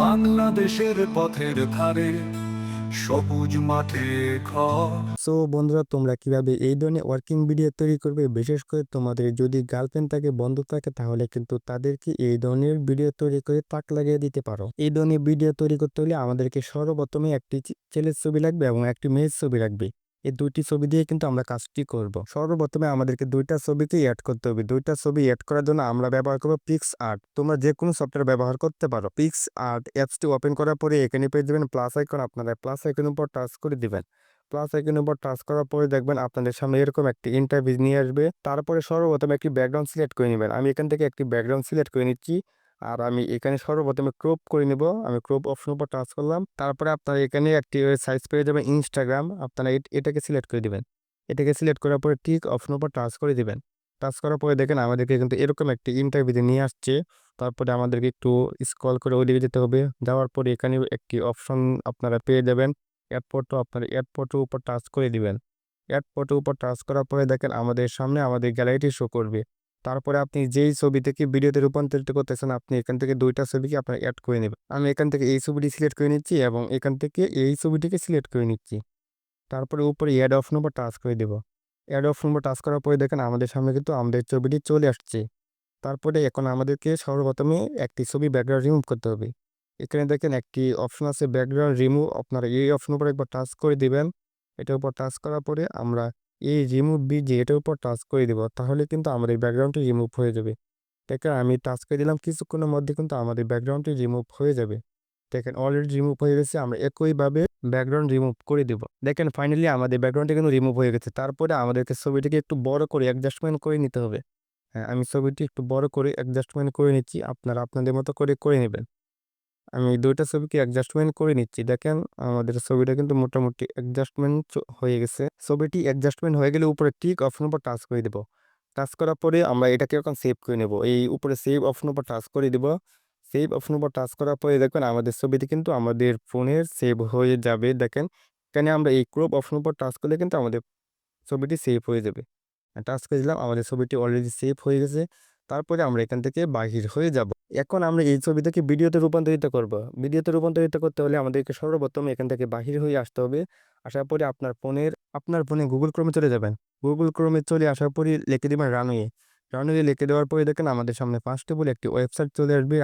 বাংলাদেশের পথের ধারে সবুজ মাঠে সো বন্ধুরা, তোমরা কীভাবে এই ধরনের ওয়ার্কিং ভিডিও তৈরি করবে? বিশেষ করে তোমাদের যদি গার্লফ্রেন্ড থাকে, বন্ধু থাকে, তাহলে কিন্তু তাদেরকে এই ধরনের ভিডিও তৈরি করে তাক লাগিয়ে দিতে পারো। এই ধরনের ভিডিও তৈরি করতে হলে আমাদেরকে সর্বপ্রথমে একটি ছেলের ছবি লাগবে এবং একটি মেয়ের ছবি লাগবে। এই দুইটি ছবি দিয়ে কিন্তু আমরা কাজটি করব। সর্বপ্রথমে আমাদেরকে দুইটা ছবিতে অ্যাড করতে হবে। দুইটা ছবি অ্যাড করার জন্য আমরা ব্যবহার করব পিক্স আর্ট তোমরা যে কোনো সফটওয়্যার ব্যবহার করতে পারো। পিক্স আর্ট অ্যাপসটি ওপেন করার পরে এখানে পেয়ে যাবেন প্লাস আইকন আপনারা প্লাস আইকনের উপর টাচ করে দিবেন। প্লাস আইকনের উপর টাচ করার পরে দেখবেন আপনাদের সামনে এরকম একটি ইন্টারভিউ নিয়ে আসবে। তারপরে সর্বপ্রথম একটি ব্যাকগ্রাউন্ড সিলেক্ট করে নেবেন। আমি এখান থেকে একটি ব্যাকগ্রাউন্ড সিলেক্ট করে নিচ্ছি। আর আমি এখানে সর্বপ্রথমে ক্রপ করে নেব। আমি ক্রপ অপশন উপর টাচ করলাম। তারপরে আপনারা এখানে একটি সাইজ পেয়ে যাবেন ইনস্টাগ্রাম আপনারা এট- এটাকে সিলেক্ট করে দিবেন। এটাকে সিলেক্ট করার পরে ঠিক অপশন উপর টাচ করে দিবেন। টাচ করার পরে দেখেন আমাদেরকে কিন্তু এরকম একটি ইন্টারভিউ নিয়ে আসছে। তারপরে আমাদেরকে একটু স্ক্রল করে ওইদিকে যেতে হবে। যাওয়ার পরে এখানে একটি অপশন আপনারা পেয়ে যাবেন। ফটো আপনারা ফটোর উপর টাচ করে দিবেন। এয়ারপোর্টের উপর টাচ করার পরে দেখেন আমাদের সামনে আমাদের গ্যালারিটি শো করবে। তারপরে আপনি যেই ছবি থেকে ভিডিওতে রূপান্তরিত করতেছেন, আপনি এখান থেকে দুইটা ছবিকে আপনার অ্যাড করে নেবেন। আমি এখান থেকে এই ছবিটি সিলেক্ট করে নিচ্ছি এবং এখান থেকে এই ছবিটিকে সিলেক্ট করে নিচ্ছি। তারপরে উপরে অ্যাড অপশন উপর টাচ করে দেব। অ্যাড অপশন উপর টাচ করার পরে দেখেন আমাদের সামনে কিন্তু আমাদের ছবিটি চলে আসছে। তারপরে এখন আমাদেরকে সর্বপ্রথমে একটি ছবি ব্যাকগ্রাউন্ড রিমুভ করতে হবে। এখানে দেখেন একটি অপশন আছে ব্যাকগ্রাউন্ড রিমুভ আপনারা এই অপশন উপর একবার টাচ করে দিবেন। এটার উপর টাচ করার পরে আমরা এই রিমুভ বিজি এটার উপর টাচ করে দিব, তাহলে কিন্তু আমাদের ব্যাকগ্রাউন্ডটি রিমুভ হয়ে যাবে। দেখেন, আমি টাচ করে দিলাম, কিছুক্ষণের মধ্যে কিন্তু আমাদের ব্যাকগ্রাউন্ডটি রিমুভ হয়ে যাবে। দেখেন অলরেডি রিমুভ হয়ে গেছে, আমরা একইভাবে ব্যাকগ্রাউন্ড রিমুভ করে দেব। দেখেন ফাইনালি আমাদের ব্যাকগ্রাউন্ডটি কিন্তু রিমুভ হয়ে গেছে। তারপরে আমাদেরকে ছবিটিকে একটু বড় করে অ্যাডজাস্টমেন্ট করে নিতে হবে। হ্যাঁ আমি ছবিটি একটু বড় করে অ্যাডজাস্টমেন্ট করে নিচ্ছি। আপনারা আপনাদের মতো করে করে নেবেন। আমি ওই দুইটা ছবিকে অ্যাডজাস্টমেন্ট করে নিচ্ছি। দেখেন, আমাদের ছবিটা কিন্তু মোটামুটি অ্যাডজাস্টমেন্ট হয়ে গেছে। ছবিটি অ্যাডজাস্টমেন্ট হয়ে গেলে উপরে ঠিক অপশন উপর টাচ করে দেবো। টাচ করার পরে আমরা এটাকে এখন সেভ করে নেব। এই উপরে সেভ অপশন উপর টাচ করে দিব। সেভ অপশন উপর টাচ করার পরে দেখবেন আমাদের ছবিটি কিন্তু আমাদের ফোনের সেভ হয়ে যাবে। দেখেন, এখানে আমরা এই ক্রপ অপশন উপর টাচ করলে কিন্তু আমাদের ছবিটি সেভ হয়ে যাবে। টাচ করে দিলাম, আমাদের ছবিটি অলরেডি সেভ হয়ে গেছে। তারপরে আমরা এখান থেকে বাহির হয়ে যাব। এখন আমরা এই ছবিটাকে ভিডিওতে রূপান্তরিত করব। ভিডিওতে রূপান্তরিত করতে হলে আমাদেরকে সর্বপ্রথম এখান থেকে বাহির হয়ে আসতে হবে। আসার পরে আপনার ফোনের, আপনার ফোনে গুগল ক্রোমে চলে যাবেন। গুগল ক্রোমে চলে আসার পরে লিখে দেবেন রানওয়ে রানওয়ে লিখে দেওয়ার পরে দেখেন আমাদের সামনে ফার্স্টে বলে একটি ওয়েবসাইট চলে আসবে।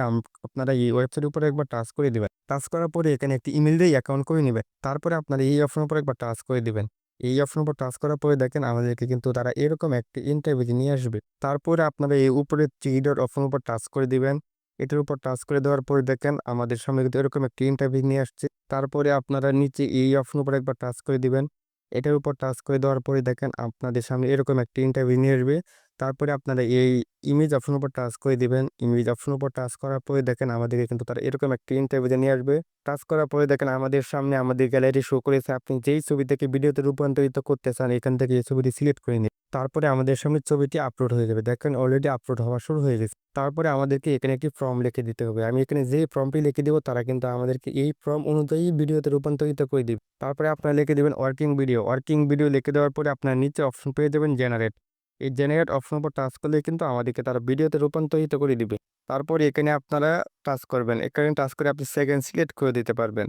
আপনারা এই ওয়েবসাইটের উপরে একবার টাচ করে দিবেন। টাচ করার পরে এখানে একটি ইমেল দিয়ে অ্যাকাউন্ট করে নেবেন। তারপরে আপনারা এই অপশনের উপর একবার টাচ করে দিবেন। এই অপশন উপর টাচ করার পরে দেখেন আমাদেরকে কিন্তু তারা এরকম একটি ইন্টারভিউ নিয়ে আসবে। তারপরে আপনারা এই উপরে থ্রি ডট অপশন উপর টাচ করে দিবেন। এটার উপর টাচ করে দেওয়ার পরে দেখেন আমাদের সামনে কিন্তু এরকম একটি ইন্টারভিউ নিয়ে আসছে। তারপরে আপনারা নিচে এই অপশন উপর একবার টাচ করে দিবেন। এটার উপর টাচ করে দেওয়ার পরে দেখেন আপনাদের সামনে এরকম একটি ইন্টারভিউ নিয়ে আসবে। তারপরে আপনারা এই ইমেজ অপশন উপর টাচ করে দিবেন। ইমেজ অপশন উপর টাচ করার পরে দেখেন আমাদেরকে কিন্তু তারা এরকম একটি ইন্টারভিউ নিয়ে আসবে। টাচ করার পরে দেখেন আমাদের সামনে আমাদের গ্যালারি শো করেছে। আপনি যেই ছবি থেকে ভিডিওতে রূপান্তরিত করতে চান, এখান থেকে এই ছবিটি সিলেক্ট করে নিন। তারপরে আমাদের সামনে ছবিটি আপলোড হয়ে যাবে। দেখেন অলরেডি আপলোড হওয়া শুরু হয়ে গেছে। তারপরে আমাদেরকে এখানে একটি ফর্ম লিখে দিতে হবে। আমি এখানে যে ফর্মটি লিখে দেবো, তারা কিন্তু আমাদেরকে এই ফর্ম অনুযায়ী ভিডিওতে রূপান্তরিত করে দিবে। তারপরে আপনারা লিখে দেবেন ওয়ার্কিং ভিডিও ওয়ার্কিং ভিডিও লিখে দেওয়ার পরে আপনার নিচে অপশন পেয়ে যাবেন জেনারেট এই জেনারেট অপশন উপর টাচ করলে কিন্তু আমাদেরকে তারা ভিডিওতে রূপান্তরিত করে দিবে। তারপরে এখানে আপনারা টাচ করবেন। এখানে টাচ করে আপনি সেকেন্ড সিলেক্ট করে দিতে পারবেন।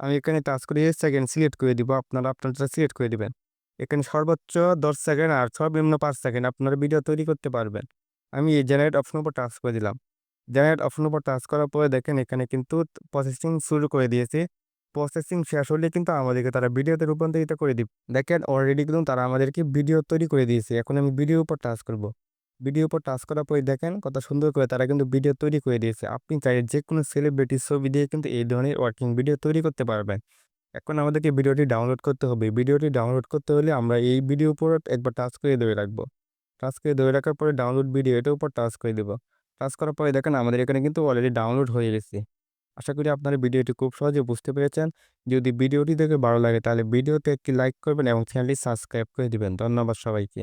আমি এখানে টাচ করে সেকেন্ড সিলেক্ট করে দিব। আপনারা আপনারটা সিলেক্ট করে দিবেন। এখানে সর্বোচ্চ দশ সেকেন্ড আর সর্বনিম্ন পাঁচ সেকেন্ড আপনারা ভিডিও তৈরি করতে পারবেন। আমি এই জেনারেট অপশন উপর টাচ করে দিলাম। জেনারেট অপশন উপর টাচ করার পরে দেখেন এখানে কিন্তু প্রসেসিং শুরু করে দিয়েছে। প্রসেসিং শেষ হলে কিন্তু আমাদেরকে তারা ভিডিওতে রূপান্তরিত করে দিবে। দেখেন অলরেডি কিন্তু তারা আমাদেরকে ভিডিও তৈরি করে দিয়েছে। এখন আমি ভিডিও উপর টাচ করব। ভিডিও উপর টাচ করার পরে দেখেন, কত সুন্দর করে তারা কিন্তু ভিডিও তৈরি করে দিয়েছে। আপনি চাইলে যে কোনো সেলিব্রিটির ছবি দিয়ে কিন্তু এই ধরনের ওয়ার্কিং ভিডিও তৈরি করতে পারবেন। এখন আমাদেরকে ভিডিওটি ডাউনলোড করতে হবে। ভিডিওটি ডাউনলোড করতে হলে আমরা এই ভিডিও উপর একবার টাচ করে ধরে রাখব। টাচ করে ধরে রাখার পরে ডাউনলোড ভিডিও এটার উপর টাচ করে দেবো। টাচ করার পরে দেখেন, আমাদের এখানে কিন্তু অলরেডি ডাউনলোড হয়ে গেছে। আশা করি আপনারা ভিডিওটি খুব সহজে বুঝতে পেরেছেন। যদি ভিডিওটি দেখে ভালো লাগে তাহলে ভিডিওতে একটি লাইক করবেন এবং চ্যানেলটি সাবস্ক্রাইব করে দিবেন। ধন্যবাদ সবাইকে।